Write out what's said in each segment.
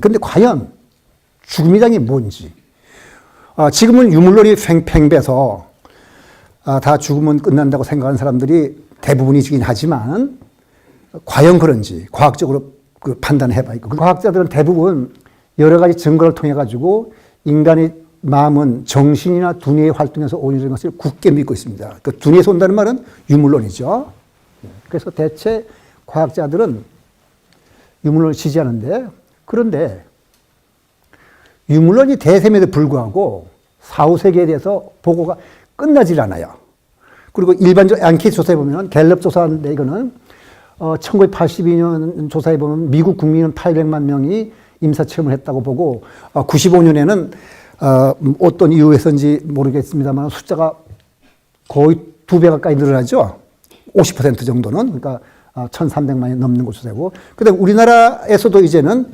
근데 과연 죽음이란게 뭔지. 아, 지금은 유물론이 팽팽배서 아, 다 죽으면 끝난다고 생각하는 사람들이 대부분이긴 하지만 과연 그런지 과학적으로 그 판단해봐. 그 과학자들은 대부분 여러 가지 증거를 통해 가지고 인간의 마음은 정신이나 두뇌의 활동에서 오는 것을 굳게 믿고 있습니다. 그 두뇌에서 온다는 말은 유물론이죠. 그래서 대체 과학자들은 유물론을 지지하는데 그런데 유물론이 대셈에도 불구하고 사후세계에 대해서 보고가 끝나질 않아요. 그리고 일반적 앙케이트 조사해 보면 갤럽 조사인데 이거는 어 1982년 조사해 보면 미국 국민은 800만 명이 임사 체험을 했다고 보고 어 95년에는 어 어떤 이유에서인지 모르겠습니다만 숫자가 거의 두 배 가까이 늘어나죠. 50% 정도는 그러니까 1,300만이 넘는 것으로 되고 그다음 우리나라에서도 이제는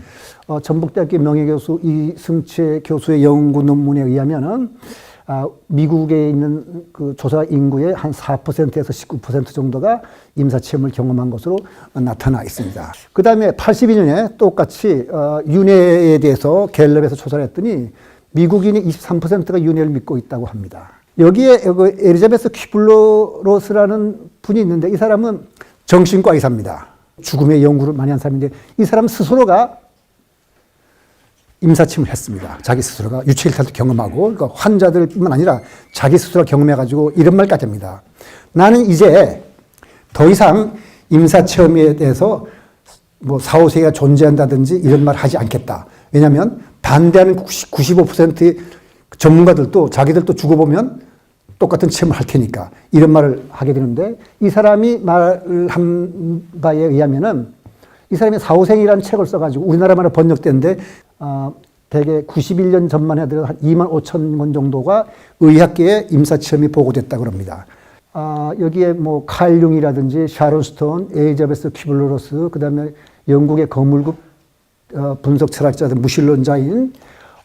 어, 전북대학교 명예교수 이승채 교수의 연구 논문에 의하면은 아, 미국에 있는 그 조사 인구의 한 4%에서 19% 정도가 임사 체험을 경험한 것으로 나타나 있습니다. 그 다음에 82년에 똑같이 어, 윤회에 대해서 갤럽에서 조사를 했더니 미국인이 23%가 윤회를 믿고 있다고 합니다. 여기에 그 에리자베스 퀴블로로스라는 분이 있는데 이 사람은 정신과 의사입니다. 죽음의 연구를 많이 한 사람인데 이 사람 스스로가 임사침을 했습니다. 자기 스스로가 유체일탈도 경험하고 그러니까 환자들뿐만 아니라 자기 스스로 경험해가지고 이런 말까지 합니다. 나는 이제 더 이상 임사체험에 대해서 뭐 사후세계가 존재한다든지 이런 말 하지 않겠다. 왜냐하면 반대하는 95%의 전문가들도 자기들도 죽어보면 똑같은 체험을 할 테니까 이런 말을 하게 되는데 이 사람이 말한 바에 의하면은 이 사람이 사후생이라는 책을 써가지고 우리나라 말로 번역된데 어, 대개 91년 전만 해도 한 2만 5천 원 정도가 의학계에 임사체험이 보고됐다 그럽니다. 아, 여기에 뭐 칼융이라든지 샤론 스톤, 에이자베스 퀴블로로스, 그 다음에 영국의 거물급 어, 분석 철학자들 무신론자인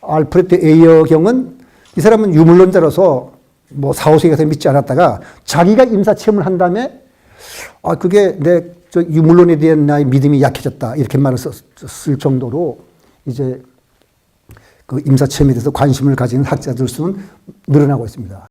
알프레드 에이어 경은 이 사람은 유물론자로서 뭐 사후세계에서 믿지 않았다가 자기가 임사체험을 한 다음에 아, 그게 내저 유물론에 대한 나의 믿음이 약해졌다. 이렇게 말을 썼, 쓸 정도로 이제 그 임사체험에 대해서 관심을 가진 학자들 수는 늘어나고 있습니다.